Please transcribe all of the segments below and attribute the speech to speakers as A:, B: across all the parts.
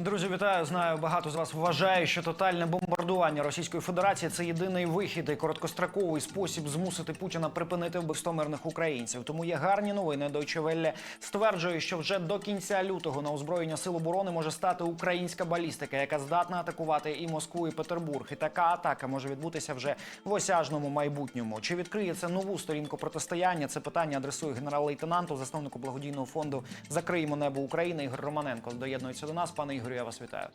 A: Друзі, вітаю. Знаю, багато з вас вважає, що тотальне бомбардування Російської Федерації це єдиний вихід і короткостроковий спосіб змусити Путіна припинити вбивство мирних українців. Тому є гарні новини. Deutsche Welle стверджує, що вже до кінця лютого на озброєння сил оборони може стати українська балістика, яка здатна атакувати і Москву, і Петербург. І така атака може відбутися вже в осяжному майбутньому. Чи відкриє це нову сторінку протистояння? Це питання адресує генерал-лейтенанту, засновнику благодійного фонду Закриємо небо України Ігор Романенко. Доєднується до нас. Пане Ігорю, я вас вітаю.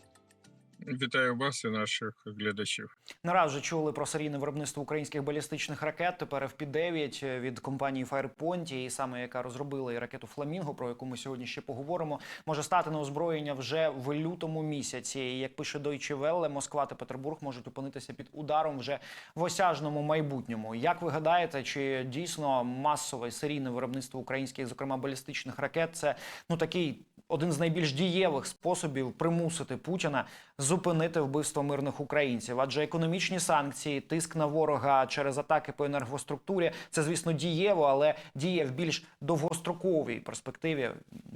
B: Вітаю вас і наших глядачів.
A: Не раз вже чули про серійне виробництво українських балістичних ракет. Тепер FP-9 від компанії Firepoint, і саме яка розробила і ракету Фламінго, про яку ми сьогодні ще поговоримо, може стати на озброєння вже в лютому місяці. І як пише Deutsche Welle, Москва та Петербург можуть опинитися під ударом вже в осяжному майбутньому. Як ви гадаєте, чи дійсно масове серійне виробництво українських, зокрема балістичних ракет, це ну такий один з найбільш дієвих способів примусити Путіна зупинити вбивство мирних українців? Адже економічні санкції, тиск на ворога через атаки по енергоструктурі це, звісно, дієво, але діє в більш довгостроковій перспективі.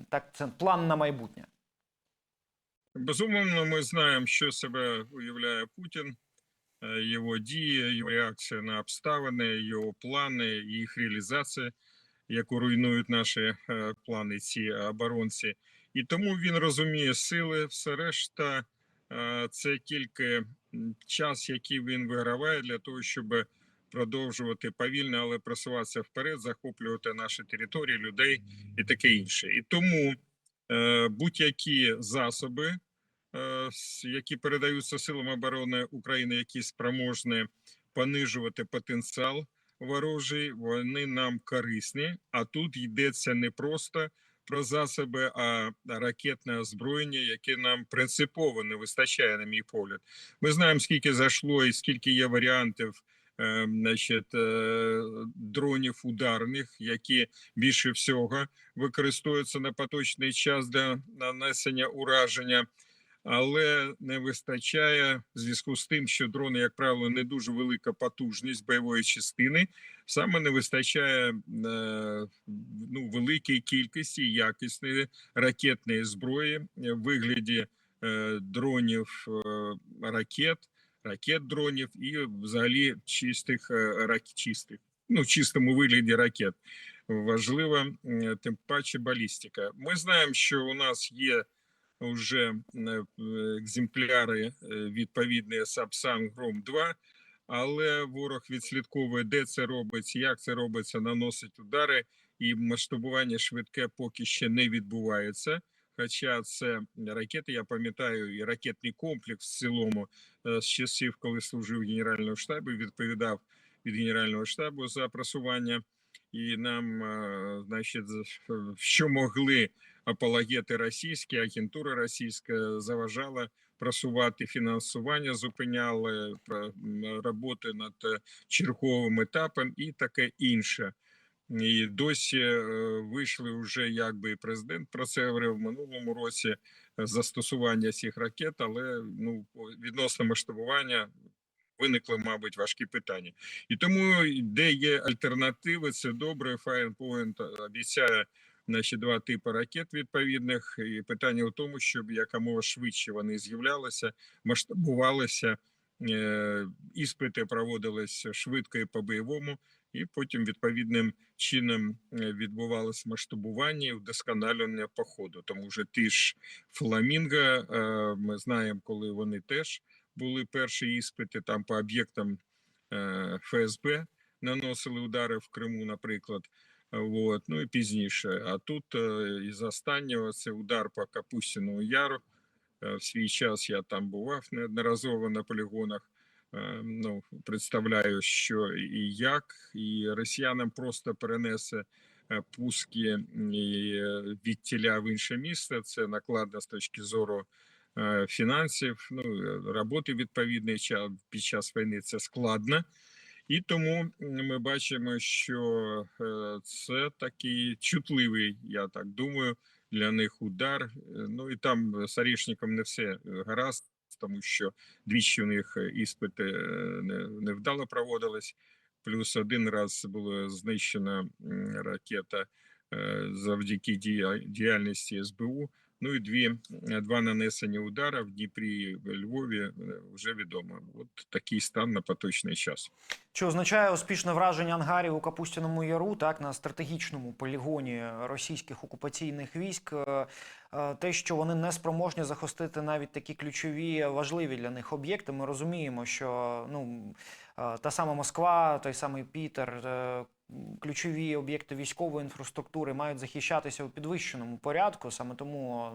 A: Так, це план на майбутнє.
B: Безумовно, ми знаємо, що себе уявляє Путін, е, його дії, його реакція на обставини, його плани, їх реалізація, яку руйнують наші е, плани, ці оборонці. І тому він розуміє сили, все решта е, це тільки час, який він виграває для того, щоб продовжувати повільно, але просуватися вперед, захоплювати наші території, людей і таке інше. І тому е, будь-які засоби, е, які передаються силам оборони України, які спроможні понижувати потенціал ворожий, вони нам корисні. А тут йдеться не просто про засоби, а ракетне озброєння, яке нам принципово не вистачає, на мій погляд. Ми знаємо, скільки зайшло і скільки є варіантів. е, Значить, е, дронів ударних, які більше всього використовуються на поточний час для нанесення ураження, але не вистачає в зв'язку з тим, що дрони, як правило, не дуже велика потужність бойової частини. Саме не вистачає е, великій кількості якісної ракетної зброї в вигляді е, дронів е, ракет, ракет дронів і взагалі чистих е, рак, чистих, ну чистому вигляді ракет. Важлива тим паче балістика. Ми знаємо, що у нас є вже е, екземпляри е, відповідні Сапсан Гром 2 але ворог відслідковує, де це робиться, як це робиться, наносить удари, і масштабування швидке поки ще не відбувається. Хоча це ракети, я пам'ятаю, і ракетний комплекс в цілому е, з часів, коли служив Генеральному штабі, відповідав від Генерального штабу за просування, і нам, е, значить, що могли апологети російські, агентура російська заважала просувати фінансування, зупиняли роботи над е, черговим етапом і таке інше. І досі е, вийшли вже, якби і президент про це говорив в минулому році е, застосування цих ракет, але ну відносно масштабування виникли, мабуть, важкі питання. І тому де є альтернативи, це добре. Firepoint обіцяє наші два типи ракет відповідних. І питання у тому, щоб якомога швидше вони з'являлися, масштабувалися, е, іспити проводилися швидко і по бойовому, і потім відповідним чином е, відбувалось масштабування і вдосконалення по ходу. Тому вже ті ж фламінго, е, ми знаємо, коли вони теж були перші іспити там по об'єктам е, ФСБ, наносили удари в Криму, наприклад. Вот, ну і пізніше. А тут із останнього це удар по Капустіному Яру. В свій час я там бував неодноразово на полігонах. Е, Ну, представляю, що і як, і росіянам просто перенесе е, пуски е, від тіля в інше місце. Це накладно з точки зору фінансів. Ну роботи відповідної ча- під час війни це складно. І тому ми бачимо, що це такий чутливий, я так думаю, для них удар. Ну і там з Орішником не все гаразд, тому що двічі у них е, іспити е, не, невдало проводились. Плюс один раз була знищена ракета е, завдяки діяльності СБУ. Ну і дві е, два нанесені удара в Дніпрі в Львові е, вже відомо. От такий стан на поточний час.
A: Чи означає успішне враження ангарів у Капустяному Яру, так на стратегічному полігоні російських окупаційних військ, е, те, що вони не спроможні захистити навіть такі ключові важливі для них об'єкти. Ми розуміємо, що ну та сама Москва, той самий Пітер. Ключові об'єкти військової інфраструктури мають захищатися у підвищеному порядку. Саме тому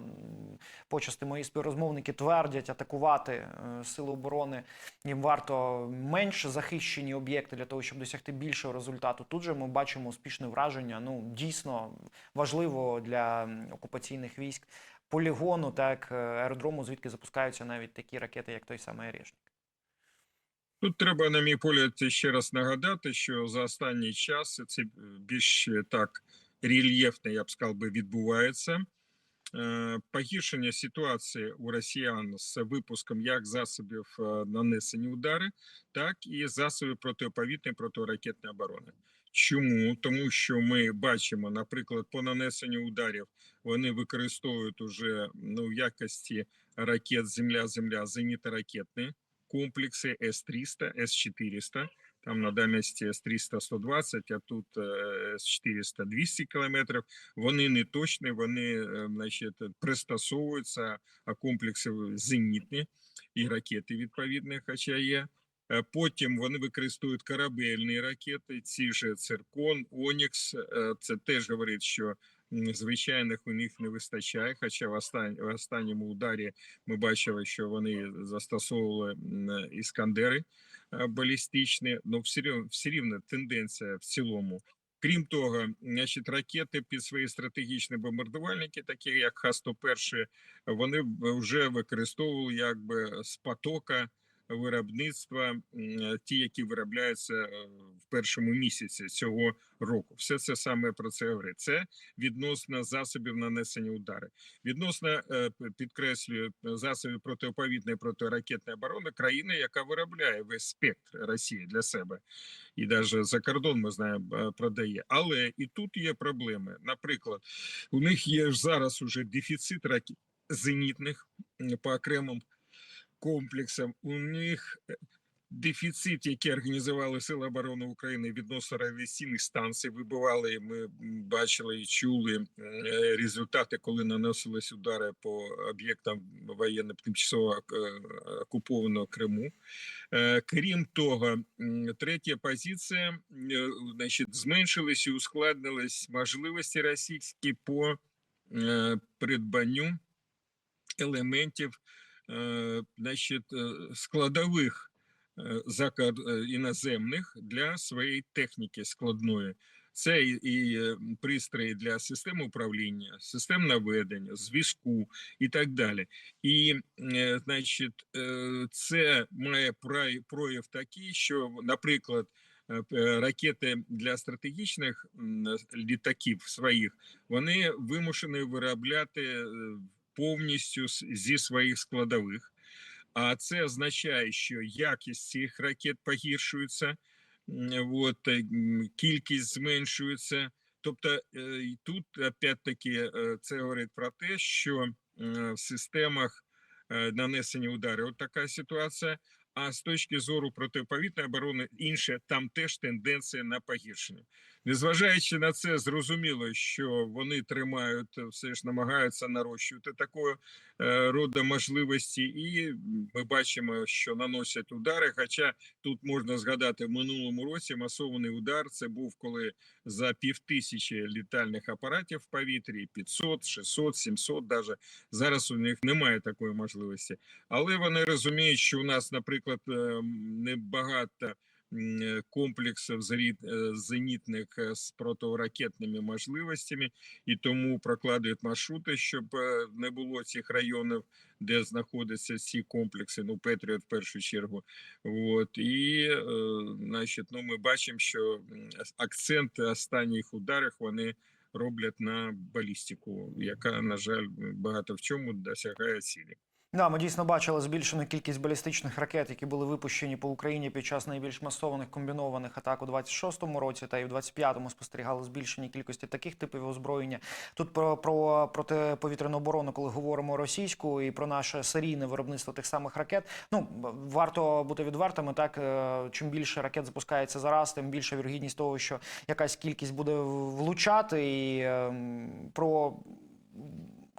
A: почасти мої співрозмовники твердять атакувати е, сили оборони їм варто менш захищені об'єкти для того, щоб досягти більшого результату. Тут же ми бачимо успішне враження. Ну дійсно важливо для окупаційних військ полігону, так е, аеродрому, звідки запускаються навіть такі ракети, як той самий Орешник.
B: Тут треба, на мій погляд, ще раз нагадати, що за останній час це е, більш е, так рельєфно, я б сказав би, відбувається. Е, Погіршення ситуації у росіян з випуском як засобів нанесення удари, так і засобів протиповітряної протиракетної оборони. Чому? Тому що ми бачимо, наприклад, по нанесенню ударів вони використовують уже ну, в якості ракет Земля-Земля зенітно-ракетні комплекси С-300, С-400, там на дальності С-300 120, а тут е, С-400 200 кілометрів. Вони не точні, вони е, значить, пристосовуються, а комплекси зенітні і ракети відповідні, хоча є. Е, Потім вони використовують корабельні ракети, ці ж Циркон, Онікс. Е, Це теж говорить, що звичайних у них не вистачає. Хоча в остан- в останньому ударі ми бачили, що вони застосовували іскандери е, балістичні. Ну все все рівно тенденція в цілому. Крім того, значить, ракети під свої стратегічні бомбардувальники, такі як Х-101, вони вже використовували якби з потока виробництва, ті, які виробляються е, в першому місяці цього року. Все це саме про це говорить. Це відносно засобів нанесення удари. Відносно е, підкреслюю засобів протиповітної протиракетної оборони країни, яка виробляє весь спектр Росії для себе, і навіть за кордон ми знаємо е, продає. Але і тут є проблеми. Наприклад, у них є зараз уже дефіцит ракет зенітних по окремим комплексам. У них е, дефіцит, який організували Сили оборони України відносно радіаційних станцій, вибивали. Ми бачили і чули е, результати, коли наносились удари по об'єктам воєнно тимчасово е, окупованого Криму. Крім того, третя позиція, значить, зменшились і ускладнились можливості російські по придбанню елементів е, значить, е, складових е, іноземних для своєї техніки складної. Це і, і пристрої для систем управління, систем наведення, зв'язку і так далі. І, значить, це має прояв такий, що, наприклад, ракети для стратегічних літаків своїх вони вимушені виробляти повністю зі своїх складових. А це означає, що якість цих ракет погіршується, от, е, кількість зменшується. Тобто е, і тут опять-таки е, це говорить про те, що в системах нанесені ударів от така ситуація. А з точки зору протиповітряної оборони інше, там теж тенденція на погіршення. Незважаючи на це, зрозуміло, що вони тримають, все ж намагаються нарощувати такого е, роду можливості, і ми бачимо, що наносять удари. Хоча тут можна згадати в минулому році масований удар. Це був коли за півтисячі літальних апаратів в повітрі 500, 600, 700 даже. Зараз у них немає такої можливості, але вони розуміють, що у нас, наприклад, е, небагато комплексів е, зенітних е, з протиракетними можливостями, і тому прокладують маршрути, щоб не було цих районів, де знаходяться ці комплекси. Ну, Петріот в першу чергу. От і значить, ну, ми бачимо, що акцент останніх ударів вони роблять на балістику, яка, на жаль, багато в чому досягає цілі.
A: Да, ми дійсно бачили збільшену кількість балістичних ракет, які були випущені по Україні під час найбільш масованих комбінованих атак у 26-му році, та й в 25-му спостерігали збільшення кількості таких типів озброєння. Тут про, про протиповітряну оборону, коли говоримо російську, і про наше серійне виробництво тих самих ракет. Ну варто бути відвертими. Так е, чим більше ракет запускається зараз, тим більша вірогідність того, що якась кількість буде влучати, і е, про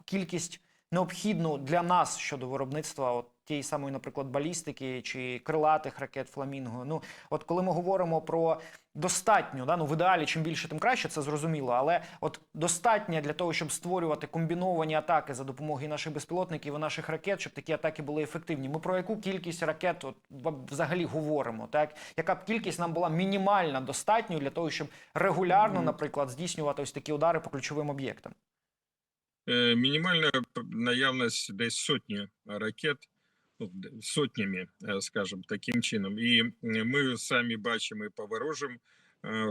A: кількість необхідну для нас щодо виробництва от тієї самої, наприклад, балістики чи крилатих ракет Фламінго. Ну, от коли ми говоримо про достатньо, да, ну в ідеалі, чим більше, тим краще, це зрозуміло. Але от достатньо для того, щоб створювати комбіновані атаки за допомогою наших безпілотників і наших ракет, щоб такі атаки були ефективні. Ми про яку кількість ракет от взагалі говоримо? Так, яка б кількість нам була мінімальна достатньо для того, щоб регулярно, наприклад, здійснювати ось такі удари по ключовим об'єктам?
B: Е, Мінімальна наявність десь сотні ракет, ну, сотнями, е, скажімо, таким чином. І ми самі бачимо по ворожим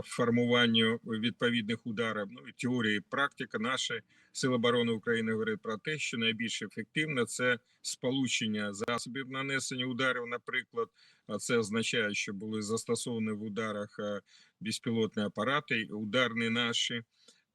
B: формуванню відповідних ударів. Ну, і практика наші Сили оборони України говорять про те, що найбільш ефективно це сполучення засобів нанесення ударів, наприклад. А це означає, що були застосовані в ударах е, безпілотні апарати, ударні наші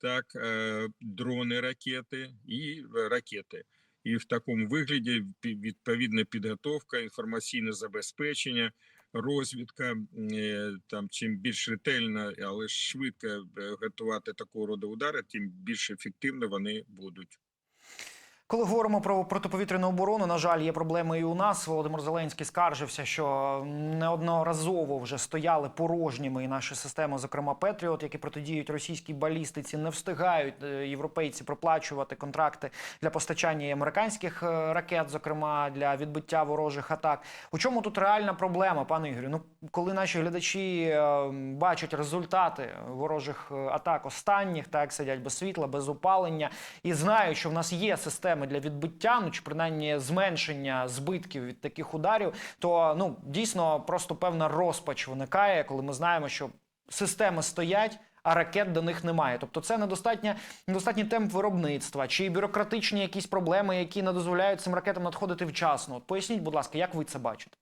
B: так, е, дрони, ракети і е, ракети. І в такому вигляді відповідна підготовка, інформаційне забезпечення, розвідка. е, Там чим більш ретельно, але швидко готувати такого роду удари, тим більш ефективно вони будуть.
A: Коли говоримо про протиповітряну оборону, на жаль, є проблеми і у нас. Володимир Зеленський скаржився, що неодноразово вже стояли порожніми і наші системи, зокрема Петріот, які протидіють російській балістиці, не встигають е, європейці проплачувати контракти для постачання американських е, ракет, зокрема для відбиття ворожих атак. У чому тут реальна проблема, пане Ігорю? Ну коли наші глядачі е, бачать результати ворожих атак останніх, так сидять без світла, без опалення, і знають, що в нас є системи для відбиття, ну чи принаймні зменшення збитків від таких ударів, то ну дійсно просто певна розпач виникає, коли ми знаємо, що системи стоять. А ракет до них немає. Тобто це недостатня, недостатній темп виробництва чи бюрократичні якісь проблеми, які не дозволяють цим ракетам надходити вчасно. От поясніть, будь ласка, як ви це бачите?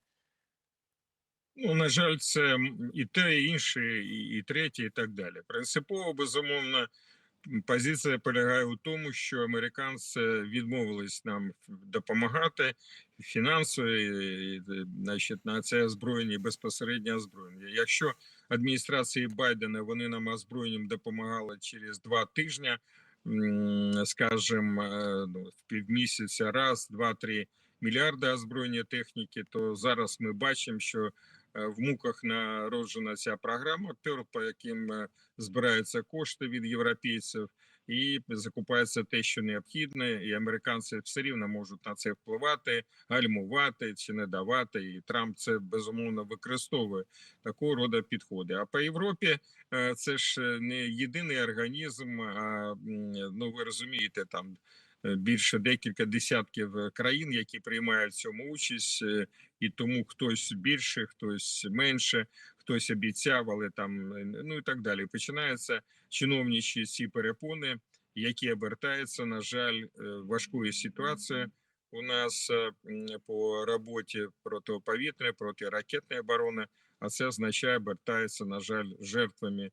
B: Ну, на жаль, це і те, і інше, і, і третє, і так далі. Принципово, безумовно, позиція полягає у тому, що американці відмовились нам допомагати фінансово, значить, на це озброєння, і безпосереднє озброєння. Якщо адміністрації Байдена вони нам озброєнням допомагали через два тижні, скажімо, е, ну, в півмісяця, раз, два, три мільярди озброєння техніки, то зараз ми бачимо, що в муках народжена ця програма, пер, по яким е, збираються кошти від європейців, і закупається те, що необхідне, і американці все рівно можуть на це впливати, гальмувати чи не давати. І Трамп це безумовно використовує такого роду підходи. А по Європі е, це ж е, не єдиний організм. А ну ви розумієте, там е, більше декілька десятків е, країн, які приймають цьому участь, е, і тому хтось більше, хтось менше, хтось обіцяв, але там е, ну і так далі. Починаються чиновничі ці перепони, які обертаються, на жаль, е, важкою ситуацією. У нас е, по роботі протиповітряної, протиракетної оборони, а це означає, обертається, на жаль, жертвами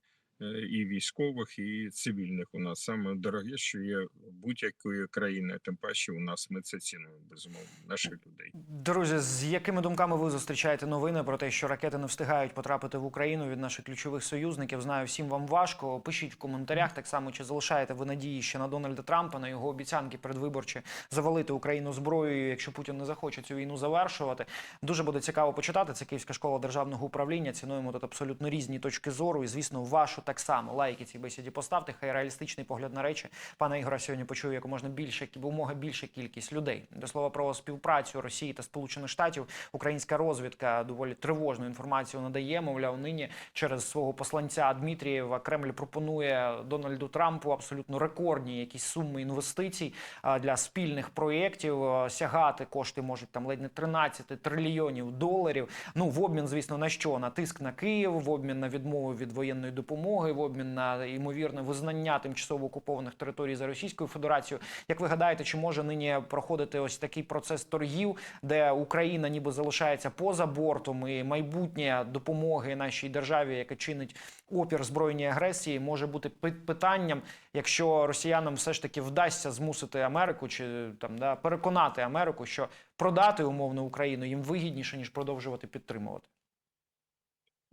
B: і військових, і цивільних. У нас саме дороге, що є будь-якої країни. Тим паче, у нас ми це цінуємо безумовно наших людей.
A: Друзі, з якими думками ви зустрічаєте новини про те, що ракети не встигають потрапити в Україну від наших ключових союзників? Знаю, всім вам важко. Пишіть в коментарях так само, чи залишаєте ви надії ще на Дональда Трампа, на його обіцянки передвиборчі завалити Україну зброєю, якщо Путін не захоче цю війну завершувати. Дуже буде цікаво почитати. Це Київська школа державного управління. Цінуємо тут абсолютно різні точки зору. І звісно, вашу так само лайки цій бесіді поставте. Хай реалістичний погляд на речі пана Ігора сьогодні почує як можна більше якомога більша кількість людей. До слова про співпрацю Росії та Сполучених Штатів. Українська розвідка доволі тривожну інформацію надає. Мовляв, нині через свого посланця Дмитрієва Кремль пропонує Дональду Трампу абсолютно рекордні якісь суми інвестицій для спільних проєктів. Сягати кошти можуть там ледь не 13 трильйонів доларів. Ну в обмін, звісно, на що? На тиск на Київ, в обмін на відмову від воєнної допомоги. Допомоги в обмін на ймовірне визнання тимчасово окупованих територій за Російською Федерацією. Як ви гадаєте, чи може нині проходити ось такий процес торгів, де Україна ніби залишається поза бортом, і майбутнє допомоги нашій державі, яка чинить опір збройній агресії, може бути пи- питанням, якщо росіянам все ж таки вдасться змусити Америку чи там да переконати Америку, що продати умовно Україну їм вигідніше ніж продовжувати підтримувати.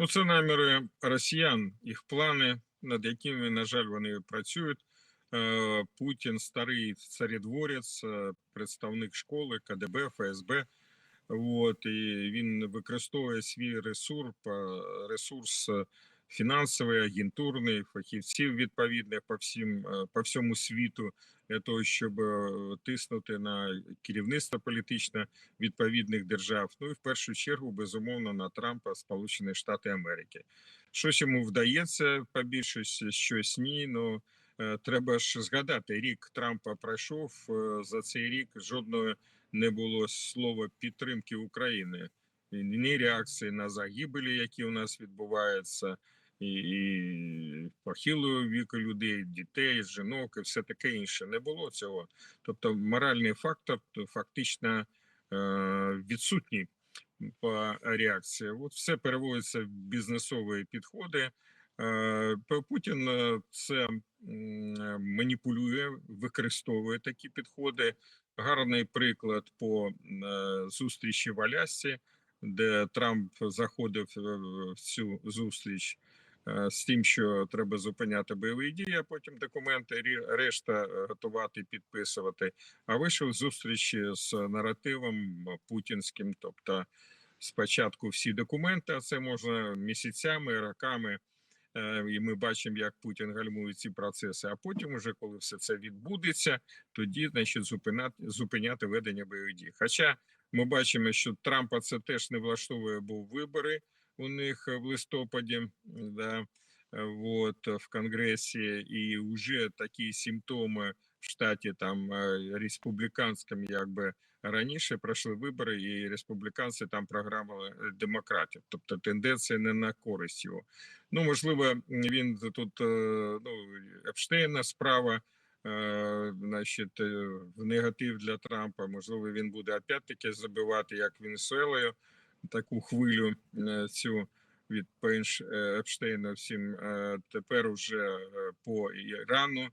B: Ну, це наміри росіян, їх плани, над якими, на жаль, вони працюють. Е, Путін старий царідворець, е, представник школи, КДБ, ФСБ. От, і він використовує свій ресурс, е, ресурс фінансовий, агентурний, фахівців відповідних по всім е, по всьому світу для того, щоб е, тиснути на керівництво політичне відповідних держав. Ну і в першу чергу, безумовно, на Трампа, Сполучені Штати Америки. Щось йому вдається по більшості, щось ні. Ну е, треба ж згадати, рік Трампа пройшов. За цей рік жодної не було слова підтримки України, ні реакції на загибелі, які у нас відбуваються. І, і похилого віку людей, дітей, жінок і все таке інше не було цього. Тобто моральний фактор фактично е, відсутній по реакції. От все переводиться в бізнесові підходи. Е, Путін е, це е, маніпулює, використовує такі підходи. Гарний приклад по зустрічі в Алясці, де Трамп заходив в цю зустріч з тим, що треба зупиняти бойові дії, а потім документи решта е, готувати, підписувати. А вийшов з зустрічі з наративом путінським, тобто спочатку всі документи, а це можна місяцями, роками. е, І ми бачимо, як Путін гальмує ці процеси. А потім, уже коли все це відбудеться, тоді значить зупиняти, зупиняти ведення бойових дій. Хоча ми бачимо, що Трампа це теж не влаштовує, бо вибори у них в листопаді, да, е, вот, в Конгресі, і вже такі симптоми в штаті там республіканському, якби раніше пройшли вибори, і республіканці там програмили демократів. Тобто тенденція не на користь його. Ну можливо, він тут ну Епштейна справа. Значить, в негатив для Трампа, можливо, він буде опять-таки забивати, як Венесуелою, таку хвилю е, цю від Пенш е, Епштейна. Всім Е, тепер уже по Ірану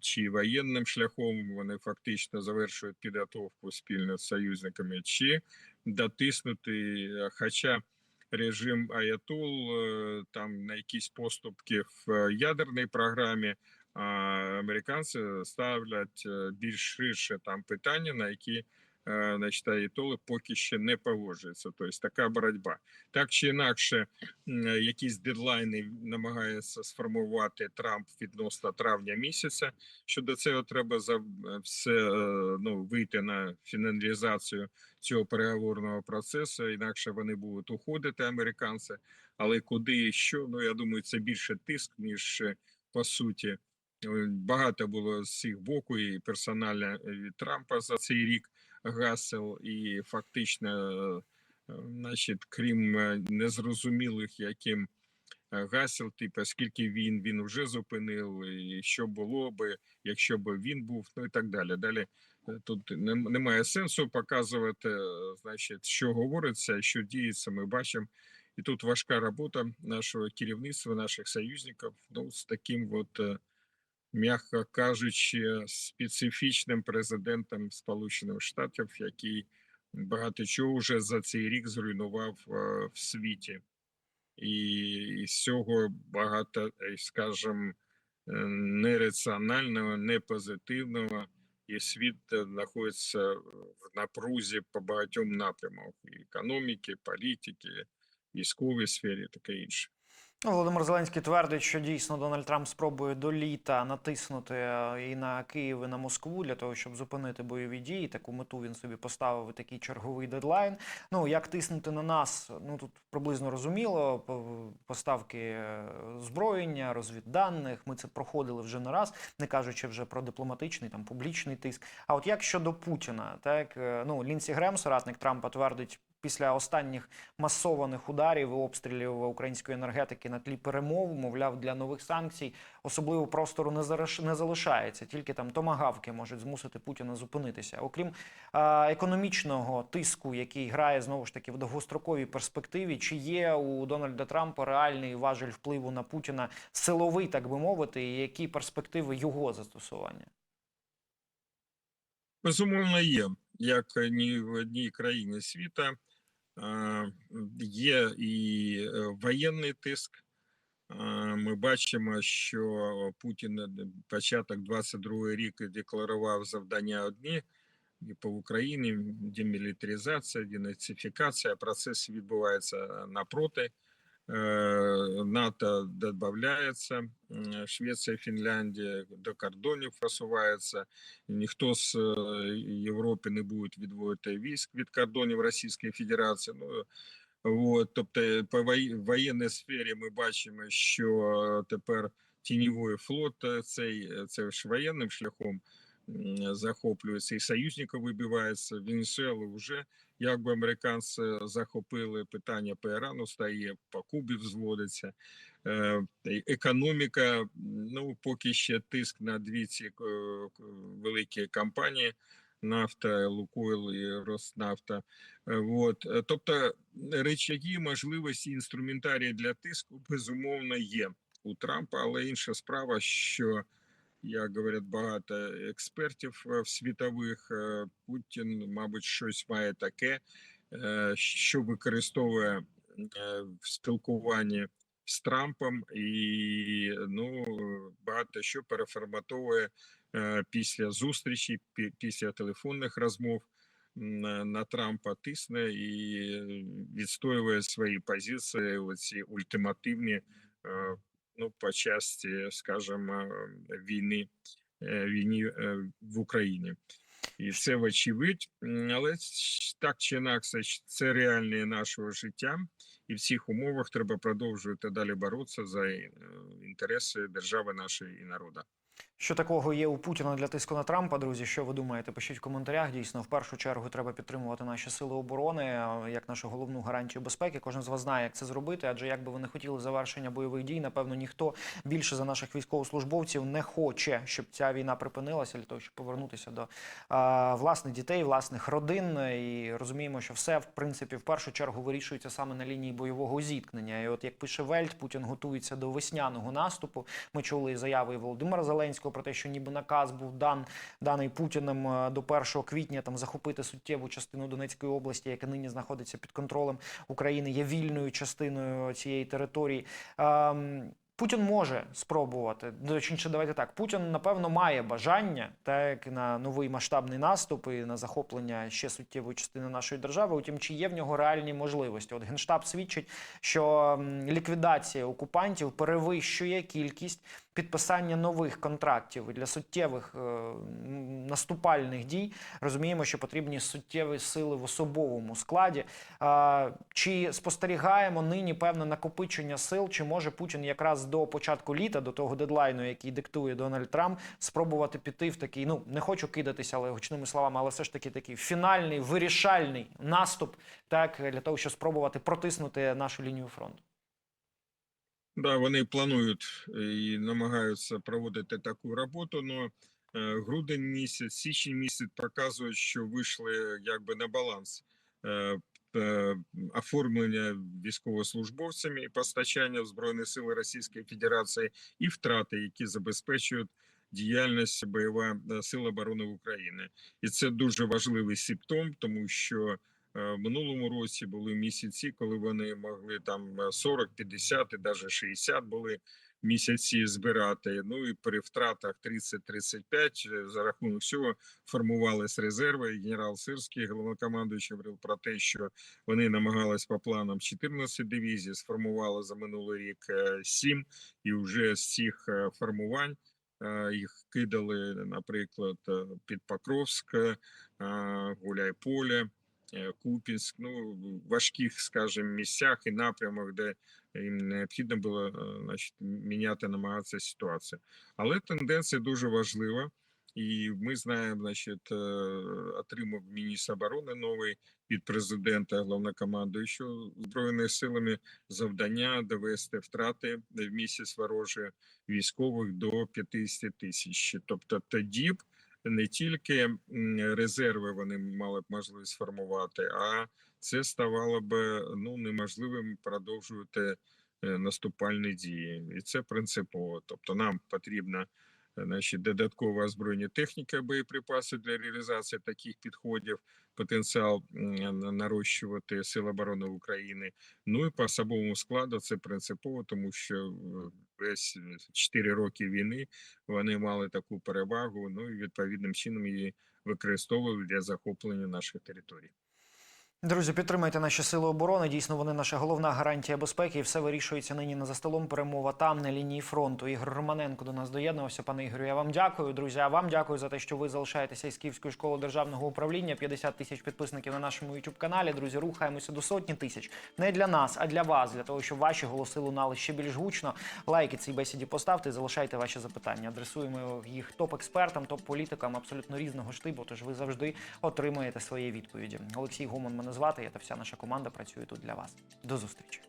B: чи воєнним шляхом вони фактично завершують підготовку спільно з союзниками, чи дотиснути, хоча режим Аятол е, там на якісь поступки в ядерній програмі. А американці ставлять більш ширше там питання, на які значить, аятоли поки ще не погоджуються. Тобто така боротьба. Так чи інакше, е, якісь дедлайни намагається сформувати Трамп відносно травня місяця. Щодо цього треба за все е, ну вийти на фіналізацію цього переговорного процесу. Інакше вони будуть уходити, американці. Але куди і що? Ну я думаю, це більше тиск ніж е, по суті. Е, Багато було з цих боку і персонально е, від Трампа за цей рік гасел, і фактично, е, значить, крім е, незрозумілих, яким гасел, типу, скільки він він вже зупинив, і що було би, якщо б він був, ну і так далі. Далі е, тут немає сенсу показувати, значить, що говориться, що діється. Ми бачимо. І тут важка робота нашого керівництва, наших союзників, ну з таким от. М'яко кажучи, специфічним президентом Сполучених Штатів, який багато чого вже за цей рік зруйнував е, в світі, і з цього багато, е, скажімо, е, нераціонального, непозитивного, і світ знаходиться в напрузі по багатьом напрямах: економіки, політики, військовій сфері, таке інше.
A: Володимир Зеленський твердить, що дійсно Дональд Трамп спробує до літа натиснути е, і на Київ, і на Москву для того, щоб зупинити бойові дії. Таку мету він собі поставив такий черговий дедлайн. Ну як тиснути на нас? Ну тут приблизно розуміло. по- Поставки е, зброєння, розвідданих. Ми це проходили вже не раз, не кажучи вже про дипломатичний там публічний тиск. А от як щодо Путіна, так е, ну Лінсі Грем, соратник Трампа, твердить після останніх масованих ударів і обстрілів української енергетики на тлі перемов, мовляв, для нових санкцій особливо простору не не залишається. Тільки там томагавки можуть змусити Путіна зупинитися. Окрім економічного тиску, який грає знову ж таки в довгостроковій перспективі, чи є у Дональда Трампа реальний важель впливу на Путіна силовий, так би мовити, і які перспективи його застосування?
B: Безумовно, є, як ні в одній країні світу. Е, Є і е, воєнний тиск. Е, Ми бачимо, що Путін е, початок 22 рік декларував завдання одні і по Україні демілітаризація, денацифікація. Процес відбувається напроти. Е, НАТО додається, Швеція, Фінляндія до кордонів просувається. Ніхто з Європи не буде відводити військ від кордонів Російської Федерації. Ну от, тобто, по воєнній сфері ми бачимо, що тепер тіньовий флот е, цей е, це ж воєнним шляхом захоплюється і союзників вибивається. Венесуелу вже якби американці захопили питання по Ірану, стає по Кубі взводиться. Е, Економіка, ну поки ще тиск на дві ці е, великі компанії. Нафта, Лукойл і Роснафта. Е, От. Тобто речаги, можливості, інструментарії для тиску безумовно є у Трампа, але інша справа, що як говорять багато експертів е, світових, е, Путін, мабуть, щось має таке, е, що використовує е, в спілкуванні з Трампом, і ну багато що переформатовує е, після зустрічі, після телефонних розмов на на Трампа тисне і е, відстоює свої позиції, оці ультимативні, е, ну по часті, скажімо, війни е, війні е, в Україні. І це вочевидь, але так чи інакше, це реальне нашого життя, і в цих умовах треба продовжувати далі боротися за е, інтереси держави нашої і народу.
A: Що такого є у Путіна для тиску на Трампа, друзі? Що ви думаєте? Пишіть в коментарях. Дійсно, в першу чергу треба підтримувати наші сили оборони як нашу головну гарантію безпеки. Кожен з вас знає, як це зробити. Адже як би ви не хотіли завершення бойових дій, напевно, ніхто більше за наших військовослужбовців не хоче, щоб ця війна припинилася для того, щоб повернутися до а, власних дітей, власних родин. І розуміємо, що все в принципі в першу чергу вирішується саме на лінії бойового зіткнення. І от як пише Вельт, Путін готується до весняного наступу. Ми чули заяви Володимира Зеленського про те, що ніби наказ був дан даний Путіним е, до 1 квітня там захопити суттєву частину Донецької області, яка нині знаходиться під контролем України, є вільною частиною цієї території. Ем, Путін може спробувати. Точніше, давайте так. Путін, напевно, має бажання, так на новий масштабний наступ і на захоплення ще суттєвої частини нашої держави. Утім, чи є в нього реальні можливості? От генштаб свідчить, що ліквідація окупантів перевищує кількість підписання нових контрактів для суттєвих е, наступальних дій. Розуміємо, що потрібні суттєві сили в особовому складі. А, чи спостерігаємо нині певне накопичення сил? Чи може Путін якраз до початку літа, до того дедлайну, який диктує Дональд Трамп, спробувати піти в такий, ну не хочу кидатися, але гучними словами, але все ж таки такий фінальний вирішальний наступ, так для того, щоб спробувати протиснути нашу лінію фронту.
B: Да, вони планують і намагаються проводити таку роботу, але грудень місяць, січень місяць показують, що вийшли якби на баланс е, е, оформлення військовослужбовцями і постачання в Збройні Сили Російської Федерації і втрати, які забезпечують діяльність бойова е, сил оборони України. І це дуже важливий симптом, тому що Е, В минулому році були місяці, коли вони могли там е, 40, 50 і навіть 60 були місяці збирати. Ну і при втратах 30-35 е, за рахунок всього формувались резерви. І Генерал Сирський, головнокомандуючий, говорив про те, що вони намагались по планам 14 дивізій, сформували за минулий рік 7, і вже з цих е, формувань. е, Їх кидали, наприклад, е, під Покровськ, е, Гуляйполе, е, Купінськ, ну важких, скажімо, місцях і напрямах, де їм необхідно було е, значить, міняти, намагатися ситуацію. Але тенденція дуже важлива. І ми знаємо, значить, е, отримав міністр оборони новий від президента, головнокомандуючого збройними силами завдання довести втрати в місяць ворожі військових до 50 тисяч. Тобто тоді б не тільки резерви вони мали б можливість сформувати, а це ставало б ну неможливим продовжувати е, наступальні дії, і це принципово. Тобто, нам потрібна значить, додаткова озброєння техніка, боєприпаси для реалізації таких підходів, потенціал на- нарощувати Сил оборони України. Ну і по особовому складу це принципово, тому що весь 4 роки війни вони мали таку перевагу. Ну і відповідним чином її використовували для захоплення наших територій.
A: Друзі, підтримайте наші сили оборони. Дійсно, вони наша головна гарантія безпеки. І все вирішується нині не за столом. Перемова там на лінії фронту. Ігор Романенко до нас доєднувався. Пане Ігорю, я вам дякую. Друзі, а вам дякую за те, що ви залишаєтеся із Київської школи державного управління. 50 тисяч підписників на нашому youtube каналі. Друзі, рухаємося до сотні тисяч. Не для нас, а для вас, для того, щоб ваші голоси лунали ще більш гучно. Лайки цій бесіді поставте, залишайте ваші запитання. Адресуємо їх топ-експертам, топ-політикам абсолютно різного штибу. Тож ви завжди отримаєте свої відповіді. Олексій Гомон мене звати. Я та вся наша команда працює тут для вас. До зустрічі.